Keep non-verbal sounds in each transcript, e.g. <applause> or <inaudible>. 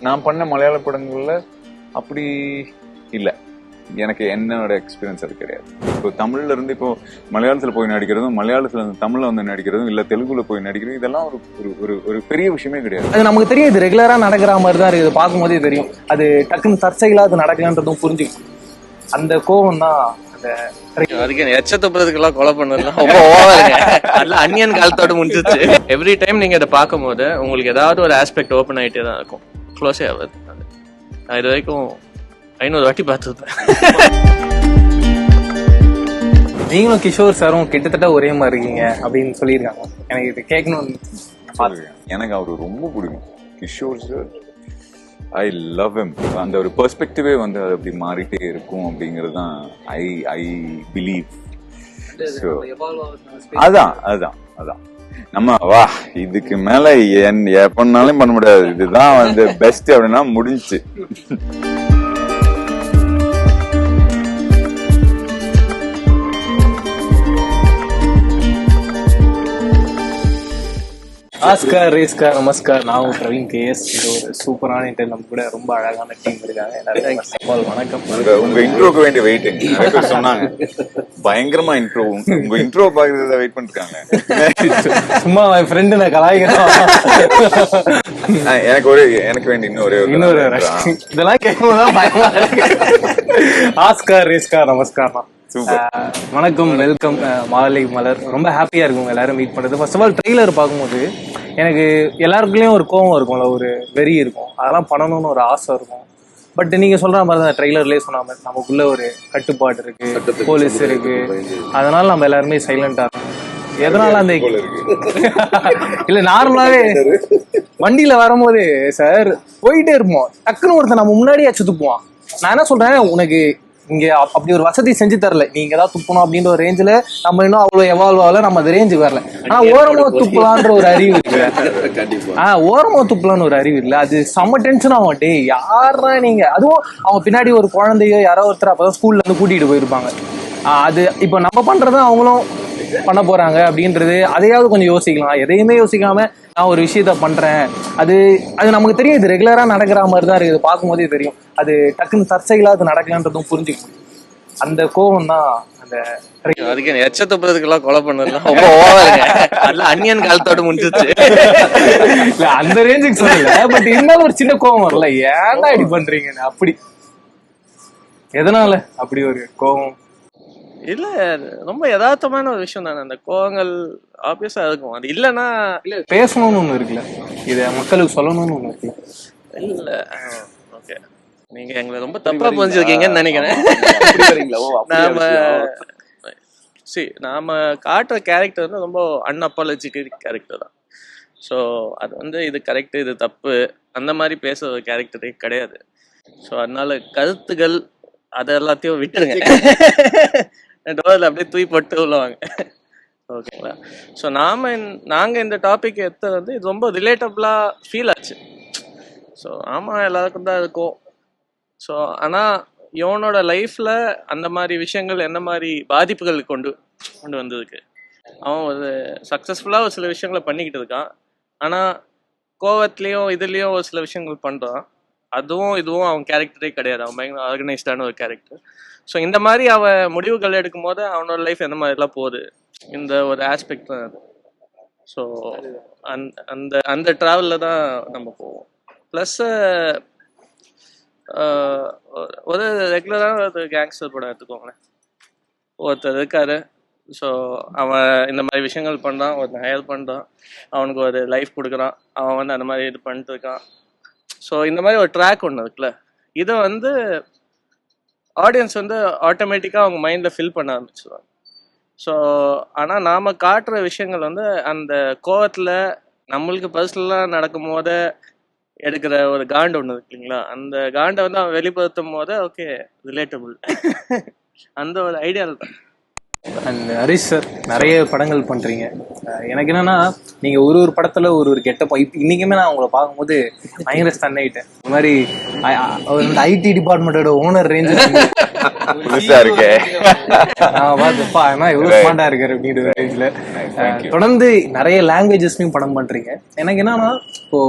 நான் பண்ண மலையாள படங்கள்ல அப்படி இல்ல. எனக்கு என்னோட எக்ஸ்பீரியன்ஸ் அது கிடையாது. இப்போ தமிழ்ல இருந்து இப்போ மலையாளத்துல போய் நடிக்கிறதும் மலையாளத்துல இருந்து தமிழ்ல வந்து நடிக்கிறதும் இல்ல தெலுங்குல போய் நடிக்கிறதும் இதெல்லாம் ஒரு ஒரு- ஒரு பெரிய விஷயமே கிடையாது. அது நமக்கு தெரியும் இது ரெகுலரா நடக்கிற மாதிரி தான் இருக்குது. பார்க்கும்போதே தெரியும். அது டக்குன்னு தற்செயலா அது நடக்கலன்றதும் புரிஞ்சுக்கும். அந்த கோவம் தான் அன்னியன் காலத்தோட முடிஞ்சிச்சு. எவ்ரி டைம் நீங்க இதை பார்க்கும்போது உங்களுக்கு ஏதாவது ஒரு ஆஸ்பெக்ட் ஓப்பன் ஆயிட்டே தான் இருக்கும். க்ளோஸே ஆகாது. நான் இது வரைக்கும் ஐநூறு வாட்டி பார்த்துருப்பேன். நீங்களும் கிஷோர் சாரும் கிட்டத்தட்ட ஒரே மாதிரி இருக்கீங்க அப்படின்னு சொல்லியிருக்காங்க. எனக்கு இது கேட்கணும்னு. எனக்கு அவரு ரொம்ப பிடிக்கும். Kishore sir I love him. அந்த ஒரு பெர்ஸ்பெக்டிவே வந்து அது அப்படி மாறிட்டே இருக்கும் அப்படிங்கிறது தான் ஐ ஐ பிலீவ் அதான் அதான் அதான். நம்ம வா இதுக்கு மேல என் எப்பனாலும் பண்ண முடியாது. இதுதான் வந்து பெஸ்ட் அப்படின்னா முடிஞ்சுச்சு. ஆஸ்கார் ரேஸ்கார் நமஸ்கார் நான் பிரவீன் கேஎஸ் இது ஒரு சூப்பரான இன்டர் நம்ம கூட ரொம்ப அழகான டீம் இருக்காங்க. எல்லாருக்கும் வணக்கம். உங்க இன்ட்ரோக்கு வேண்டிய வெயிட்டிங் நிறைய பேர் சொன்னாங்க. பயங்கரமா இன்ட்ரோ உங்க இன்ட்ரோ பாக்குறத வெயிட் பண்ணிருக்காங்க. சும்மா என் ஃப்ரெண்டு நான் கலாய்க்கிறோம் ஆ, எனக்கு ஒரு எனக்கு வேண்டிய இன்னொரு intro. இதெல்லாம் கேட்கும்போது தான் பயமா இருக்கு. ஆஸ்கார் ரேஸ்கார் நமஸ்கார் தான் வணக்கம் வெல்கம் மாலை மலர். ரொம்ப ஹாப்பியா இருக்கும். உங்க எல்லாரும் மீட் பண்றது. ஃபர்ஸ்ட் ஆஃப் ஆல் ட்ரெய்லர் பார்க்கும்போது எனக்கு எல்லாருக்குள்ளேயும் ஒரு கோவம் இருக்கும்ல ஒரு வெறி இருக்கும். அதெல்லாம் பண்ணணும்னு ஒரு ஆசை இருக்கும். பட் நீங்க சொல்ற மாதிரி தான் ட்ரெய்லர்லயே சொன்ன மாதிரி நமக்குள்ள ஒரு கட்டுப்பாடு இருக்கு போலீஸ் இருக்கு. அதனால நம்ம எல்லாருமே சைலண்டா இருக்கோம். எதனால அந்த. <laughs> இல்ல நார்மலாவே வண்டியில வரும்போது சார் போயிட்டே இருப்போம். டக்குன்னு ஒருத்தன் நம்ம முன்னாடியே அச்சு துப்புவான். நான் என்ன சொல்றேன் உனக்கு இங்க அப்- அப்படி ஒரு வசதி செஞ்சு தரல. நீங்க ஏதாவது துப்பணும் அப்படின்ற ஒரு ரேஞ்சில நம்ம இன்னும் அவ்வளவு எவால்வ் ஆகல நம்ம அந்த ரேஞ்சுக்கு வரல. ஆனா ஓரமா துப்பலான்ற ஒரு அறிவு இருக்கு. ஆஹ் ஓரமா துப்பலான்னு ஒரு அறிவு இல்ல. அது செம்ம டென்ஷன் ஆகும். டேய் யாரா நீங்க? அதுவும் அவங்க பின்னாடி ஒரு குழந்தையோ யாரோ ஒருத்தர் அப்பதான் ஸ்கூல்ல இருந்து கூட்டிட்டு போயிருப்பாங்க. அது இப்போ நம்ம பண்றதை அவங்களும் பண்ண போறாங்க அப்படின்றது அதையாவது கொஞ்சம் யோசிக்கலாம். எதையுமே யோசிக்காம நான் ஒரு விஷயத்த பண்றேன். அது அது நமக்கு தெரியும் இது ரெகுலரா நடக்கிற மாதிரி தான் இருக்குது. பார்க்கும்போதே தெரியும். அது டக்குன்னு தற்செயலா அது நடக்கலன்றதும் புரிஞ்சுக்கும் அந்த கோவம் தான் அந்த அதுக்கு எச்ச துப்புறதுக்கெல்லாம் கொலை பண்ணதுலாம் ரொம்ப ஓவருங்க அன்னியன் காலத்தோட முடிஞ்சிச்சு இல்ல அந்த ரேஞ்சுக்கு சொல்லல. பட் இருந்தாலும் ஒரு சின்ன கோவம் வரல. ஏன்டா இப்படி பண்றீங்க அப்படி. எதனால? அப்படி ஒரு கோவம். இல்ல ரொம்ப யதார்த்தமான ஒரு விஷயம் தானே. அந்த கோவங்கள் ஆப்வியஸா இருக்கும். அது இல்லைன்னா இல்ல பேசணும்னு ஒண்ணு இருக்குல்ல. இத மக்களுக்கு சொல்லணும்னு ஒண்ணு இருக்குல்ல. இல்ல. ஓகே. நீங்க எங்களை ரொம்ப தப்பா புரிஞ்சிருக்கீங்கன்னு நினைக்கிறேன். நாம சி நாம காட்டுற கேரக்டர் வந்து ரொம்ப அன்அப்பாலஜிக்கல் கேரக்டர் தான். ஸோ அது வந்து இது கரெக்ட் இது தப்பு. அந்த மாதிரி பேசுற ஒரு கேரக்டரே கிடையாது. ஸோ அதனால கருத்துகள் அது எல்லாத்தையும் விட்டுருங்க. டோரில் அப்படியே தூய் போட்டு உள்ளவாங்க ஓகேங்களா? ஸோ நாம நாங்கள் இந்த டாபிக் எடுத்தது வந்து இது ரொம்ப ரிலேட்டபிளா ஃபீல் ஆச்சு. ஸோ ஆமாம் எல்லாருக்கும் தான் இருக்கும். ஸோ ஆனால் இவனோட லைஃப்பில் அந்த மாதிரி விஷயங்கள் என்ன மாதிரி பாதிப்புகள் கொண்டு கொண்டு வந்திருக்கு அவன் ஒரு சக்ஸஸ்ஃபுல்லாக ஒரு சில விஷயங்களை பண்ணிக்கிட்டு இருக்கான். ஆனால் கோவத்துலேயும் இதுலேயும் ஒரு சில விஷயங்கள் பண்ணுறான் அதுவும் இதுவும் அவன் கேரக்டரே கிடையாது. அவன் பயங்கர ஆர்கனைஸ்டான ஒரு கேரக்டர் ஸோ இந்த மாதிரி அவன் முடிவுகள் எடுக்கும் போது அவனோட லைஃப் எந்த மாதிரிலாம் போகுது? இந்த ஒரு ஆஸ்பெக்ட் தான் அது. ஸோ அந்த அந்த அந்த ட்ராவலில் தான் நம்ம போவோம். ப்ளஸ் ஒரு ரெகுலரான ஒரு கேங்ஸ்டர் படம் எடுத்துக்கோங்களேன். ஒருத்தர் இருக்காரு. ஸோ அவன் இந்த மாதிரி விஷயங்கள் பண்ணுறான் ஒருத்தன் ஹையர் பண்ணுறான் அவனுக்கு ஒரு லைஃப் கொடுக்குறான். அவன் வந்து அந்த மாதிரி இது பண்ணிட்டு இருக்கான். ஸோ இந்த மாதிரி ஒரு ட்ராக் ஒன்று இருக்குல்ல. இதை வந்து ஆடியன்ஸ் வந்து ஆட்டோமேட்டிக்காக அவங்க மைண்டில் ஃபில் பண்ண ஆரம்பிச்சிடுவாங்க ஸோ ஆனால் நாம் காட்டுற விஷயங்கள் வந்து அந்த கோவத்தில் நம்மளுக்கு பர்சனலாக நடக்கும் போது எடுக்கிற ஒரு காண்டு ஒன்று இருக்கு இல்லைங்களா? அந்த காண்டை வந்து அவன் வெளிப்படுத்தும் போது ஓகே ரிலேட்டபுள் அந்த ஒரு ஐடியாவில் தான் அண்ட் ஹரிஷ் சார் நிறைய படங்கள் பண்றீங்க. எனக்கு என்னன்னா நீங்க ஒரு ஒரு படத்துல ஒரு ஒரு கெட்டப் இன்னைக்குமே நான் உங்களை பார்க்கும்போது பயங்கர ஸ்டன் ஆயிட்டேன். இந்த மாதிரி ஐடி டிபார்ட்மெண்டோட ஓனர் ரேஞ்ச் புதுசா இருக்கே. நான் பார்த்துப்பா ஆனா இவ்வளவு ஸ்மார்ட்டா இருக்காரு அப்படின்ற ரேஞ்சில் தொடர்ந்து நிறைய லாங்குவேஜஸ்லயும் படம் பண்றீங்க. எனக்கு என்னன்னா இப்போ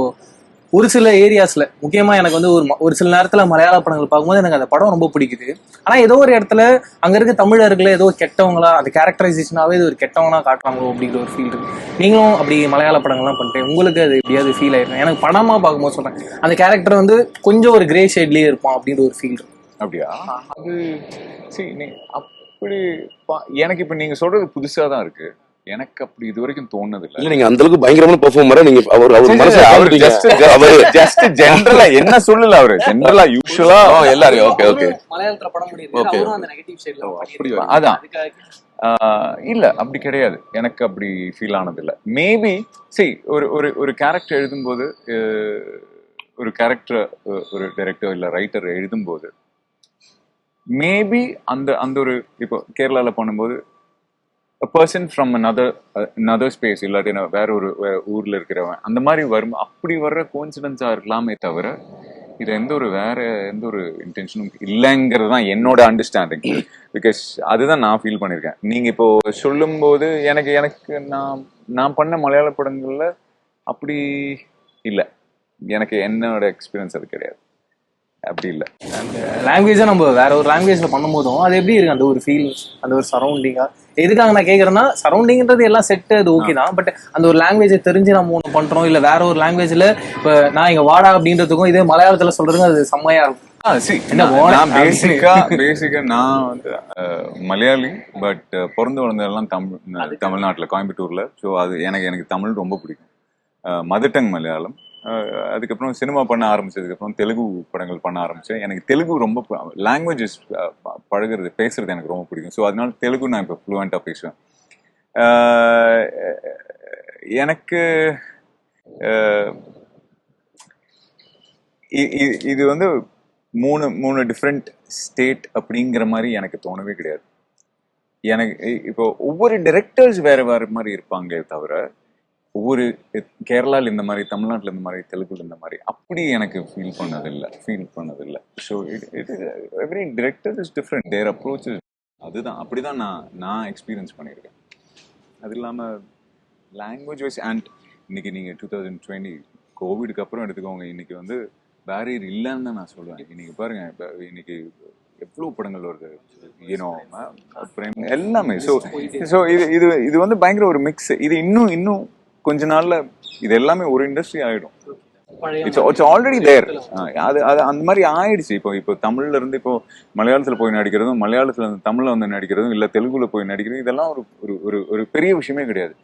ஒரு சில ஏரியாஸ்ல முக்கியமா எனக்கு வந்து ஒரு ஒரு சில நேரத்துல மலையாள படங்கள் பார்க்கும்போது எனக்கு அந்த படம் ரொம்ப பிடிக்குது. ஆனா ஏதோ ஒரு இடத்துல அங்க இருக்க தமிழர்களை ஏதோ கெட்டவங்களா அந்த கேரக்டரைசேஷனாவே இது ஒரு கெட்டவங்களா காட்டுறாங்களோ அப்படிங்கிற ஒரு ஃபீல் இருக்கு. நீங்களும் அப்படி மலையாள படங்கள்லாம் பண்ணிட்டு உங்களுக்கு அது எப்படியாவது ஃபீல் ஆயிருக்கும் எனக்கு படமா பார்க்கும்போது சொல்றேன் அந்த கேரக்டர் வந்து கொஞ்சம் ஒரு கிரே ஷேட்லயே இருப்பான் அப்படின்ற ஒரு ஃபீல் இருக்கு. அப்படியா? அது சரி அப்படி பா- எனக்கு இப்ப நீங்க சொல்றது புதுசா தான் இருக்கு. எனக்கு அப்படி இது வரைக்கும் தோணுது இல்ல நீங்க அந்த அளவுக்கு பயங்கரமான பெர்ஃபார்மரா நீங்க அவர் அவர் மனசை அவர். ஜஸ்ட் அவரு ஜஸ்ட் ஜெனரலா என்ன சொல்லல அவரு? ஜெனரலா யூஸ்வலா ஆ, எல்லாரும் ஓகே ஓகே மலையாளத்துல படம் ஷேட்ல அப்படி அதான். இல்ல அப்படி கிடையாது. எனக்கு அப்படி ஃபீல் ஆனது இல்ல மேபி சரி ஒரு ஒரு ஒரு கேரக்டர் எழுதும்போது ஒரு கேரக்டர் ஒரு டைரக்டர் இல்ல ரைட்டர் எழுதும்போது மேபி அந்த அந்த ஒரு இப்போ கேரளால பண்ணும்போது person from another uh, another space இல்லாட்டி வேற ஒரு ஊர்ல இருக்கிறவன் அந்த மாதிரி வரும் அப்படி வர்ற கோன்சிடன்ஸா இருக்கலாமே தவிர இது எந்த ஒரு வேற எந்த ஒரு இன்டென்ஷனும் இல்லைங்கிறது தான் என்னோட அண்டர்ஸ்டாண்டிங் பிகாஸ் அதுதான் நான் ஃபீல் பண்ணியிருக்கேன் நீங்க இப்போ சொல்லும்போது எனக்கு எனக்கு நான் நான் பண்ண மலையாள படங்கள்ல அப்படி இல்லை. எனக்கு என்னோட எக்ஸ்பீரியன்ஸ் அது கிடையாது. அப்படி இல்லை. லாங்குவேஜா நம்ம வேற ஒரு லாங்குவேஜ்ல பண்ணும்போதும் அது எப்படி இருக்கு? அந்த ஒரு ஃபீல் அந்த ஒரு சரௌண்டிங்கா எதுக்காக நான் கேக்குறேன்னா சரௌண்டிங்ன்றது எல்லாம் செட் அது ஓகே தான். பட் அந்த ஒரு லாங்குவேஜை தெரிஞ்சு நம்ம ஒன்று பண்றோம் இல்ல வேற ஒரு லாங்குவேஜ்ல இப்ப நான் இங்க வாடா அப்படின்றதுக்கும் இதே மலையாளத்துல சொல்றதுக்கும் அது செம்மையா இருக்கும். நான் பேசிக்கா பேசிக்கா நான் வந்து மலையாளி பட் பிறந்து வளர்ந்ததெல்லாம் தமிழ் தமிழ்நாட்டுல கோயம்புத்தூர்ல. ஸோ அது எனக்கு எனக்கு தமிழ் ரொம்ப பிடிக்கும். மதர் டங் மலையாளம் அதுக்கப்புறம் சினிமா பண்ண ஆரம்பிச்சதுக்கப்புறம் தெலுங்கு படங்கள் பண்ண ஆரம்பித்தேன் எனக்கு தெலுங்கு ரொம்ப லாங்குவேஜஸ் பழகுறது பேசுறது எனக்கு ரொம்ப பிடிக்கும். ஸோ அதனால தெலுங்கு நான் இப்போ ஃப்ளூவெண்ட்டாக பேசுவேன். எனக்கு இ- இது வந்து மூணு மூணு டிஃப்ரெண்ட் ஸ்டேட் அப்படிங்கிற மாதிரி எனக்கு தோணவே கிடையாது. எனக்கு இப்போ ஒவ்வொரு டிரெக்டர்ஸ் வேறு வேறு மாதிரி இருப்பாங்களே தவிர ஒவ்வொரு கேரளால இந்த மாதிரி தமிழ்நாட்டுல இந்த மாதிரி தெலுங்குல இந்த மாதிரி அப்படி எனக்கு ஃபீல் பண்ணதில்லை ஃபீல் பண்ணதில்லை. So it it every director is different their approach அதுதான் அப்படிதான் நான் நான் எக்ஸ்பீரியன்ஸ் பண்ணியிருக்கேன். அது இல்லாமல் லாங்குவேஜ் வைஸ் அண்ட் இன்னைக்கு நீங்கள் டூ தௌசண்ட் டுவெண்ட்டி கோவிடுக்கு அப்புறம் எடுத்துக்கோங்க இன்னைக்கு வந்து பேரியர் இல்லைன்னு தான் நான் சொல்லுவேன். இன்னைக்கு பாருங்க இப்போ இன்னைக்கு எவ்வளோ படங்கள் வருது? யூனோ பிரேம் எல்லாமே. ஸோ ஸோ இது இது இது வந்து பயங்கர ஒரு மிக்ஸ் இது இன்னும் இன்னும் கொஞ்ச நாள்ல இது எல்லாமே ஒரு இண்டஸ்ட்ரி ஆயிடும். இட்ஸ் இட்ஸ் ஆல்ரெடி தேர் அது அது அந்த மாதிரி ஆயிடுச்சு. இப்போ இப்போ தமிழ்ல இருந்து இப்போ மலையாளத்துல போய் நடிக்கிறதும் மலையாளத்துல இருந்து தமிழ்ல வந்து நடிக்கிறதும் இல்ல தெலுங்குல போய் நடிக்கிறதும் இதெல்லாம் ஒரு ஒரு ஒரு பெரிய விஷயமே கிடையாது.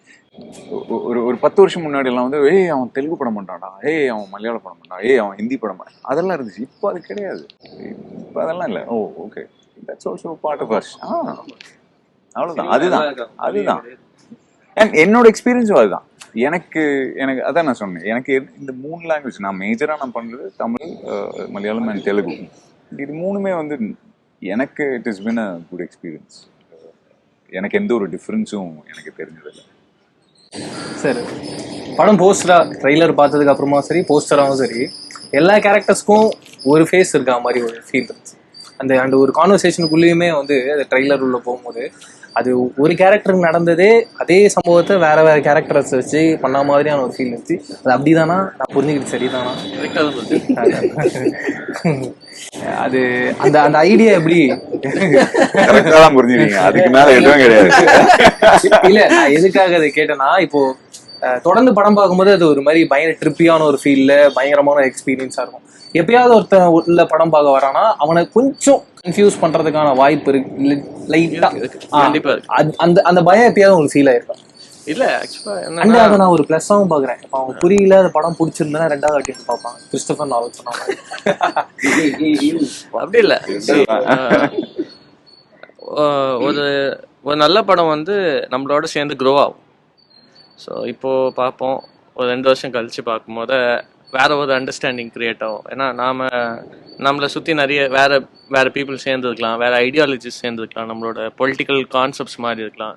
ஒரு ஒரு பத்து வருஷம் முன்னாடி எல்லாம் வந்து ஏய் அவன் தெலுங்கு படம் பண்றான்டா. ஏய் அவன் மலையாள படம் பண்றான். ஏய் அவன் ஹிந்தி படம் அதெல்லாம் இருந்துச்சு. இப்போ அது கிடையாது. இப்போ அதெல்லாம் இல்லை. ஓ okay. That's also part of us அவ்வளவுதான். அதுதான். அதுதான். என்னோட எக்ஸ்பீரியன்ஸும் அதுதான். எனக்கு எனக்கு அதான் நான் சொன்னேன். எனக்கு இந்த மூணு லாங்குவேஜ் நான் மேஜராக நான் பண்ணுறது தமிழ் மலையாளம் அண்ட் தெலுங்கு. இது மூணுமே வந்து எனக்கு it is been a good experience எனக்கு எந்த ஒரு டிஃப்ரென்ஸும் எனக்கு தெரிஞ்சதில்லை. சரி. படம் போஸ்டரா ட்ரெய்லர் பார்த்ததுக்கு அப்புறமா சரி போஸ்டராகவும் சரி எல்லா கேரக்டர்ஸ்க்கும் ஒரு ஃபேஸ் இருக்கா மாதிரி ஒரு ஃபீல் இருந்துச்சு. அந்த அந்த ஒரு கான்வர்சேஷனுக்குள்ளேயுமே வந்து அந்த ட்ரெய்லர் உள்ள போகும்போது அது ஒரு கேரக்டருக்கு நடந்ததே அதே சம்பவத்தை வேற வேற கேரக்டர்ஸ் வச்சு பண்ண மாதிரியான ஒரு ஃபீல் இருந்துச்சு அது அப்படிதானா? நான் புரிஞ்சுக்கிட்டு சரிதானா? <laughs> அது அந்த அந்த ஐடியா எப்படி? புரிஞ்சுட்டீங்க அதுக்கு மேல எதுவும் கிடையாது. <laughs> இல்ல நான் எதுக்காக அதை கேட்டேன்னா இப்போ தொடர்ந்து படம் பார்க்கும்போது அது ஒரு மாதிரி பயங்கர ட்ரிப்பியான ஒரு ஃபீல்ல பயங்கரமான எக்ஸ்பீரியன்ஸா இருக்கும். எப்பயாவது ஒருத்தன் உள்ள படம் பார்க்க வரானா அவனை கொஞ்சம் கன்ஃபியூஸ் பண்றதுக்கான வாய்ப்பு இருக்கு. லைட்டா இருக்கு. கண்டிப்பா இருக்கு. அந்த அந்த பயம் எப்பயாவது உங்களுக்கு ஃபீல் ஆயிருக்கும் இல்ல ஆக்சுவலா அதை நான் ஒரு பிளஸ்ஸாவும் பாக்குறேன் இப்ப அவங்க புரியல அந்த படம் பிடிச்சிருந்தா ரெண்டாவது வாட்டி வந்து பார்ப்பான் கிறிஸ்டபர் நாவல் சொன்னாங்க அப்படி இல்ல. ஒரு ஒரு நல்ல படம் வந்து நம்மளோட சேர்ந்து க்ரோ ஆகும். ஸோ இப்போது பார்ப்போம். ஒரு ரெண்டு வருஷம் கழித்து பார்க்கும்போது வேற ஒரு அண்டர்ஸ்டாண்டிங் கிரியேட் ஆகும். ஏன்னா நாம் நம்மளை சுற்றி நிறைய வேற வேற பீப்புள் சேர்ந்துருக்கலாம். வேற ஐடியாலஜிஸ் சேர்ந்துருக்கலாம். நம்மளோட பொலிட்டிக்கல் கான்செப்ட்ஸ் மாதிரி இருக்கலாம்.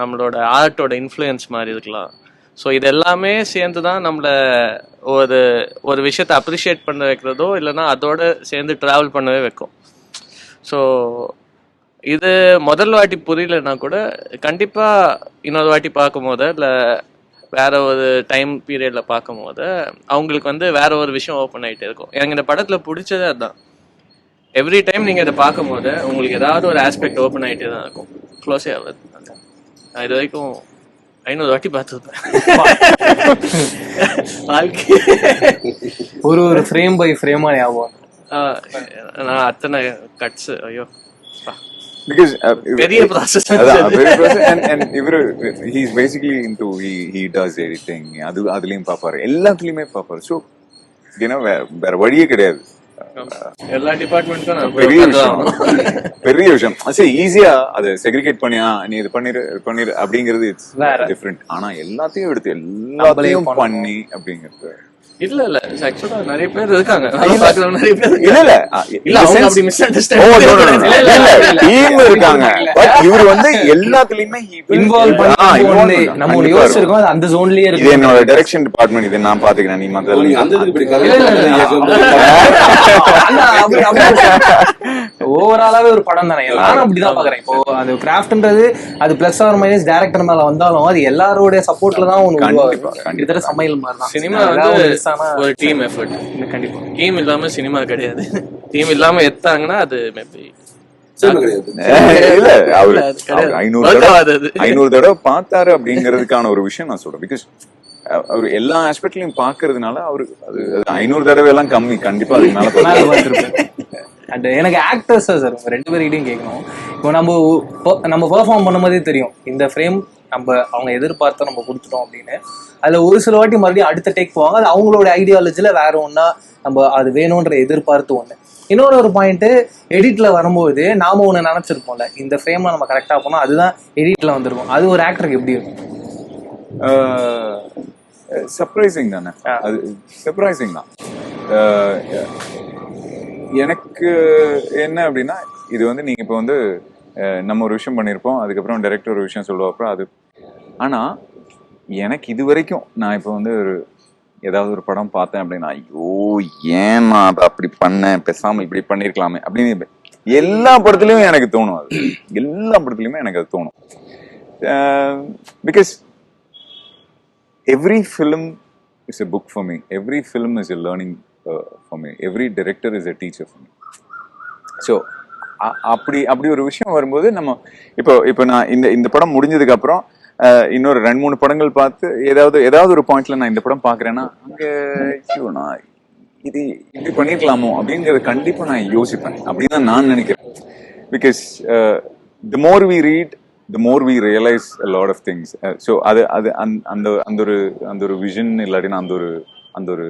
நம்மளோட ஆர்ட்டோட இன்ஃப்ளூயன்ஸ் மாதிரி இருக்கலாம். ஸோ இது எல்லாமே சேர்ந்து தான் நம்மளை ஒரு ஒரு விஷயத்தை அப்ரிஷியேட் பண்ண வைக்கிறதோ இல்லைனா அதோட சேர்ந்து ட்ராவல் பண்ணவே வைக்கும். ஸோ இது முதல் வாட்டி புரியலன்னா கூட கண்டிப்பாக இன்னொரு வாட்டி பார்க்கும் போது இல்லை வேற ஒரு டைம் பீரியட்ல பார்க்கும்போது அவங்களுக்கு வந்து வேற ஒரு விஷயம் ஓப்பன் ஆயிட்டே இருக்கும். எனக்கு இந்த படத்துல பிடிச்சதே அதுதான் எவ்ரி டைம் நீங்க இதை பார்க்கும்போது உங்களுக்கு ஏதாவது ஒரு ஆஸ்பெக்ட் ஓப்பன் ஆயிட்டே தான் இருக்கும். க்ளோஸே ஆகுது. நான் இது வரைக்கும் ஐநூறு வாட்டி பார்த்துருப்பேன். வாழ்க்கை ஒரு ஒரு ஃப்ரேம் பை ஃப்ரேமா ஞாபகம் நான் அத்தனை கட்ஸ் ஐயோ. பிகாஸ் பெரிய ப்ராசஸ் அதான் very process and and இவரு he is basically into he he does editing அது அதுலயும் பாப்பாரு எல்லாத்துலயுமே பாப்பாரு ஏன்னா வேற வழியே கிடையாது. எல்லா டிபார்ட்மெண்ட்டும் பெரிய விஷயம். பெரிய விஷயம். சரி ஈஸியா அதை செக்ரிகேட் பண்ணியா? நீ இது பண்ணிரு பண்ணிரு அப்படிங்கிறது இட்ஸ். டிஃப்ரெண்ட் ஆனா எல்லாத்தையும் எடுத்து எல்லாத்தையும். பண்ணி அப்படிங்கிறது. இல்ல இல்ல. ஆக்சுவலா நிறைய பேர் இருக்காங்க. நிறைய பேர் இல்ல. இல்ல. அவங்க அப்படி. டீம் இருக்காங்க. பட் இவர் வந்து எல்லாத்துலயுமே இன்வால்வ் பண்ணி. நம்ம யோசிச்சிருக்கோம். அது அந்த ஜோன்லயே இது என்னோட டைரக்ஷன் டிபார்ட்மெண்ட் இதை நான் பாத்துக்கிறேன் நீ மத்த நீங்க அந்த இதுக்கு <laughs> <laughs> ஓவராலாவே ஒரு படம் தானே? நானும் அப்படிதான் பாக்குறேன். இப்போ அது கிராஃப்ட்ன்றது அது பிளஸ் ஆர் மைனஸ் டேரக்டர் மேல வந்தாலும் அது எல்லாரோட சப்போர்ட்ல தான் கண்டிப்பா. கிட்டத்தட்ட சமையல் மாதிரி தான். சினிமா வந்து ஒரு டீம் எஃபர்ட் கண்டிப்பா. டீம் இல்லாம சினிமா கிடையாது. டீம் இல்லாம எத்தாங்கன்னா அது மேபி அது ஐநூறு தடவை ஆகாது அது. ஐநூறு தடவை பார்த்தாரு அப்படிங்கிறதுக்கான ஒரு விஷயம் நான் சொல்றேன். பிகாஸ் அவர் எல்லா ஆஸ்பெக்ட்லயும் பாக்குறதுனால அவரு அது அது ஐநூறு தடவை எல்லாம் கம்மி. கண்டிப்பா அதுக்கு மேல அண்ட் எனக்கு ஆக்டர்ஸ் சார் ரெண்டு பேர்கிட்டையும் கேட்கணும் இப்போ நம்ம நம்ம பெர்ஃபார்ம் பண்ணும்போதே தெரியும். இந்த ஃப்ரேம் நம்ம அவங்க எதிர்பார்த்த நம்ம கொடுத்துட்டோம் அப்படின்னு. அதுல ஒரு சில வாட்டி மறுபடியும் அடுத்த டேக் போவாங்க. அது அவங்களோட ஐடியாலஜில வேற ஒண்ணா நம்ம அது வேணும்ன்ற எதிர்பார்த்து ஒண்ணு. இன்னொரு ஒரு பாயிண்ட் எடிட்ல வரும்போது நாம ஒண்ணு நினைச்சிருப்போம்ல. இந்த ஃப்ரேம்ல நம்ம கரெக்டா போனோம் அதுதான் எடிட்ல வந்திருக்கும். அது ஒரு ஆக்டருக்கு எப்படி இருக்கும்? சர்ப்ரைசிங் தானே? அது சர்ப்ரைசிங் தான். எனக்கு என்ன அப்படின்னா இது வந்து நீங்க இப்போ வந்து நம்ம ஒரு விஷயம் பண்ணியிருப்போம் அதுக்கப்புறம் டைரக்டர் ஒரு விஷயம் சொல்லுவாப்புறம் அது. ஆனா எனக்கு இது வரைக்கும் நான் இப்போ வந்து ஒரு ஏதாவது ஒரு படம் பார்த்தேன் அப்படின்னா ஐயோ ஏன் நான் அதை அப்படி பண்ணேன் பேசாமல் இப்படி பண்ணிருக்கலாமே அப்படின்னு எல்லா படத்துலயும் எனக்கு தோணும் அது. எல்லா படத்துலயுமே எனக்கு அது தோணும். Because every film is a book for me every film is a learning for me every director is a teacher for me so அப்படி அப்படி ஒரு விஷயம் வரும்போது நம்ம இப்போ இப்போ நான் இந்த இந்த படம் முடிஞ்சதுக்கு அப்புறம் இன்னொரு ரெண்டு மூணு படங்கள் பார்த்து ஏதாவது ஏதாவது ஒரு பாயிண்ட்ல நான் இந்த படம் பாக்குறேன்னா அங்கே நான் இது இப்படி பண்ணிருக்கலாமோ அப்படிங்கறத கண்டிப்பா நான் யோசிப்பேன். அப்படின்னு தான் நான் நினைக்கிறேன். Because the more we read the more we realise lot of things so அது அது அந்த- அந்த அந்த ஒரு அந்த ஒரு விஷன் இல்லாட்டினா அந்த ஒரு அந்த ஒரு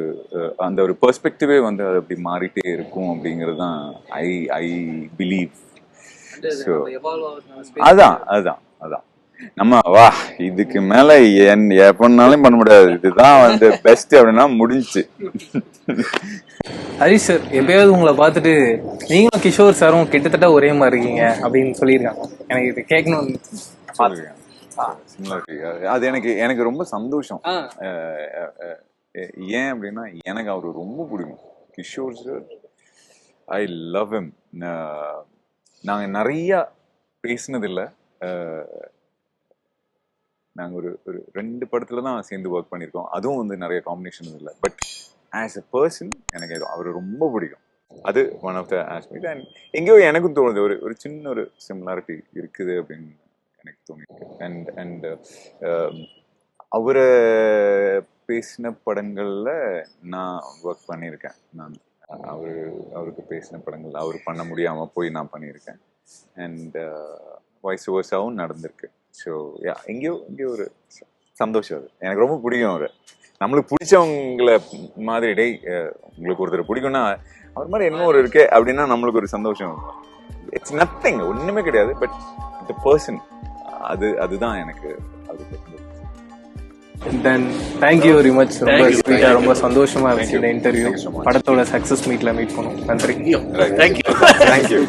அந்த ஒரு பெர்ஸ்பெக்டிவே வந்து அது அப்படி மாறிட்டே இருக்கும் அப்படிங்கிறது தான் ஐ ஐ பிலீவ் ஸோ அதான் அதான் அதான். நம்ம வா இதுக்கு மேல என் எப்பனாலும் பண்ண முடியாது. இதுதான் வந்து பெஸ்ட் அப்படின்னா முடிஞ்சுச்சு. ஹரிஷ் சார் எப்பயாவது உங்களை பார்த்துட்டு நீங்களும் கிஷோர் சாரும் கிட்டத்தட்ட ஒரே மாதிரி இருக்கீங்க அப்படின்னு சொல்லியிருக்காங்க. எனக்கு இது கேட்கணும்னு. Similarity. அது- எனக்கு எனக்கு ரொம்ப சந்தோஷம். ஏன் அப்படின்னா எனக்கு அவர் ரொம்ப பிடிக்கும். Kishore sir I love him நாங்கள் நிறையா பேசினது நாங்கள் ஒரு ஒரு ரெண்டு படத்துல தான் சேர்ந்து ஒர்க் பண்ணியிருக்கோம். அதுவும் வந்து நிறைய காம்பினேஷன் இல்லை பட் ஆஸ் எ பர்சன் எனக்கு அவர் ரொம்ப பிடிக்கும். அது one of the aspect and எங்கேயோ எனக்கும் தோணுது. ஒரு ஒரு சின்ன ஒரு சிமிலாரிட்டி இருக்குது அப்படின்னு எனக்கு தோணிருக்கு அண்ட் அண்ட் அவரை பேசின படங்களில் நான் ஒர்க் பண்ணியிருக்கேன். நான் அவர் அவருக்கு பேசின படங்கள் அவர் பண்ண முடியாமல் போய் நான் பண்ணியிருக்கேன். அண்ட் வாய்ஸ் ஓவர்ஸாகவும் நடந்திருக்கு. ஸோ யா எங்கேயோ எங்கேயோ ஒரு சந்தோஷம் அது. எனக்கு ரொம்ப பிடிக்கும் அவர் நம்மளுக்கு பிடிச்சவங்கள மாதிரி டேய் உங்களுக்கு ஒருத்தர் பிடிக்கும்னா அவர் மாதிரி என்ன ஒரு இருக்கே அப்படின்னா நம்மளுக்கு ஒரு சந்தோஷம். இட்ஸ் நத்திங் ஒன்றுமே கிடையாது. பட் த பர்சன் அது அதுதான் எனக்கு அது தென் தேங்க்யூ வெரி மச் ரொம்ப. ஸ்வீட்டா ரொம்ப சந்தோஷமா இருந்துச்சு இந்த இன்டர்வியூ. படத்தோட சக்சஸ் மீட்ல மீட் பண்ணுவோம் நன்றி. Thank you thank you